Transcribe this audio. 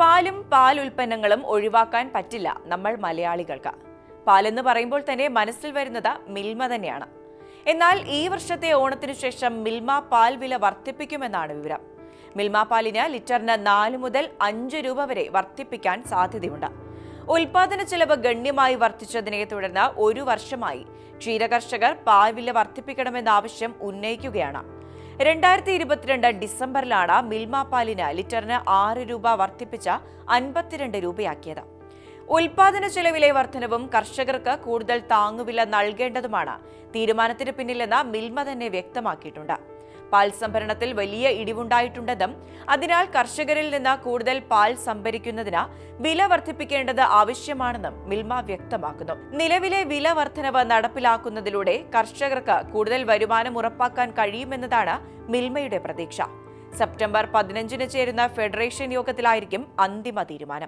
പാലും പാൽ ഉൽപ്പന്നങ്ങളും ഒഴിവാക്കാൻ പറ്റില്ല നമ്മൾ മലയാളികൾക്ക്. പാലെന്ന് പറയുമ്പോൾ തന്നെ മനസ്സിൽ വരുന്നത് മിൽമ തന്നെയാണ്. എന്നാൽ ഈ വർഷത്തെ ഓണത്തിനു ശേഷം മിൽമ പാൽ വില വർദ്ധിപ്പിക്കുമെന്നാണ് വിവരം. മിൽമ പാലിന് ലിറ്ററിന് നാല് മുതൽ അഞ്ച് രൂപ വരെ വർദ്ധിപ്പിക്കാൻ സാധ്യതയുണ്ട്. ഉൽപാദന ചെലവ് ഗണ്യമായി വർദ്ധിച്ചതിനെ തുടർന്ന് ഒരു വർഷമായി ക്ഷീരകർഷകർ പാൽ വില വർദ്ധിപ്പിക്കണമെന്ന ആവശ്യം ഉന്നയിക്കുകയാണ്. രണ്ടായിരത്തി ഇരുപത്തിരണ്ട് ഡിസംബറിലാണ് മിൽമ പാലിന് ലിറ്ററിന് ആറ് രൂപ വർദ്ധിപ്പിച്ച അൻപത്തിരണ്ട് രൂപയാക്കിയത്. ഉൽപാദന ചെലവിലെ വർധനവും കർഷകർക്ക് കൂടുതൽ താങ്ങുവില നൽകേണ്ടതുമാണ്. തീരുമാനത്തിന് പിന്നിലെന്ന് മിൽമ തന്നെ വ്യക്തമാക്കിയിട്ടുണ്ട്. പാൽ സംഭരണത്തിൽ വലിയ ഇടിവുണ്ടായിട്ടുണ്ടെന്നും അതിനാൽ കർഷകരിൽ നിന്ന് കൂടുതൽ പാൽ സംഭരിക്കുന്നതിന് വില വർദ്ധിപ്പിക്കേണ്ടത് ആവശ്യമാണെന്നും മിൽമ വ്യക്തമാക്കുന്നു. നിലവിലെ വില വർധനവ് നടപ്പിലാക്കുന്നതിലൂടെ കർഷകർക്ക് കൂടുതൽ വരുമാനം ഉറപ്പാക്കാൻ കഴിയുമെന്നതാണ് മിൽമയുടെ പ്രതീക്ഷ. സെപ്റ്റംബർ പതിനഞ്ചിന് ചേരുന്ന ഫെഡറേഷൻ യോഗത്തിലായിരിക്കും അന്തിമ തീരുമാനം.